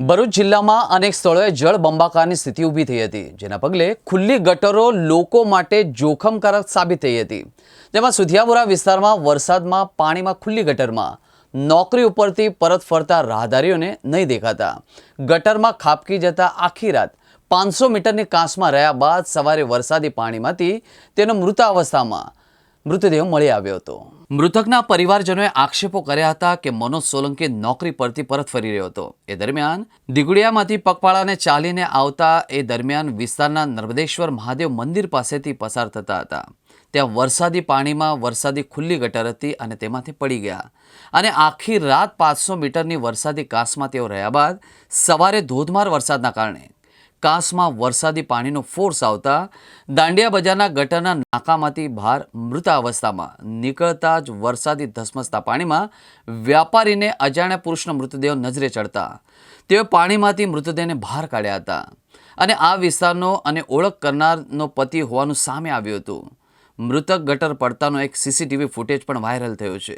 ભરૂચ જિલ્લામાં અનેક સ્થળોએ જળબંબાકારની સ્થિતિ ઊભી થઈ હતી, જેના પગલે ખુલ્લી ગટરો લોકો માટે જોખમકારક સાબિત થઈ હતી. જેમાં સુધિયાપુરા વિસ્તારમાં વરસાદમાં પાણીમાં ખુલ્લી ગટરમાં નોકરી ઉપરથી પરત ફરતા રાહદારીઓને નહીં દેખાતા. ગટરમાં ખાબકી જતા આખી રાત પાંચસો મીટરની કાંસમાં રહ્યા બાદ સવારે વરસાદી પાણીમાંથી તેનો મૃતાવસ્થામાં મૃતદેહ મળી આવ્યો હતો. મૃતકના પરિવારજનોએ આક્ષેપો કર્યા હતા કે મનોજ સોલંકી નોકરી પરથી પરત ફરી રહ્યો હતો. એ દરમિયાન દિગુડિયામાંથી પગપાળાને ચાલીને આવતા એ દરમિયાન વિસ્તારના નર્મદેશ્વર મહાદેવ મંદિર પાસેથી પસાર થતા હતા. ત્યાં વરસાદી પાણીમાં વરસાદી ખુલ્લી ગટર હતી અને તેમાંથી પડી ગયા. અને આખી રાત પાંચસો મીટરની વરસાદી કાંસમાં તેઓ રહ્યા બાદ સવારે ધોધમાર વરસાદના કારણે કાંસમાં વરસાદી પાણીનો ફોર્સ આવતા દાંડિયા બજારના ગટરના નાકામાંથી બહાર મૃત અવસ્થામાં નીકળતા જ વરસાદી ધસમસતા પાણીમાં વ્યાપારીને અજાણ્યા પુરુષનો મૃતદેહ નજરે ચડતા. તેઓ પાણીમાંથી મૃતદેહને બહાર કાઢ્યા હતા અને આ વિસ્તારનો અને ઓળખ કરનારનો પતિ હોવાનું સામે આવ્યું હતું. મૃતક ગટર પડતાનો એક સીસીટીવી ફૂટેજ પણ વાયરલ થયો છે.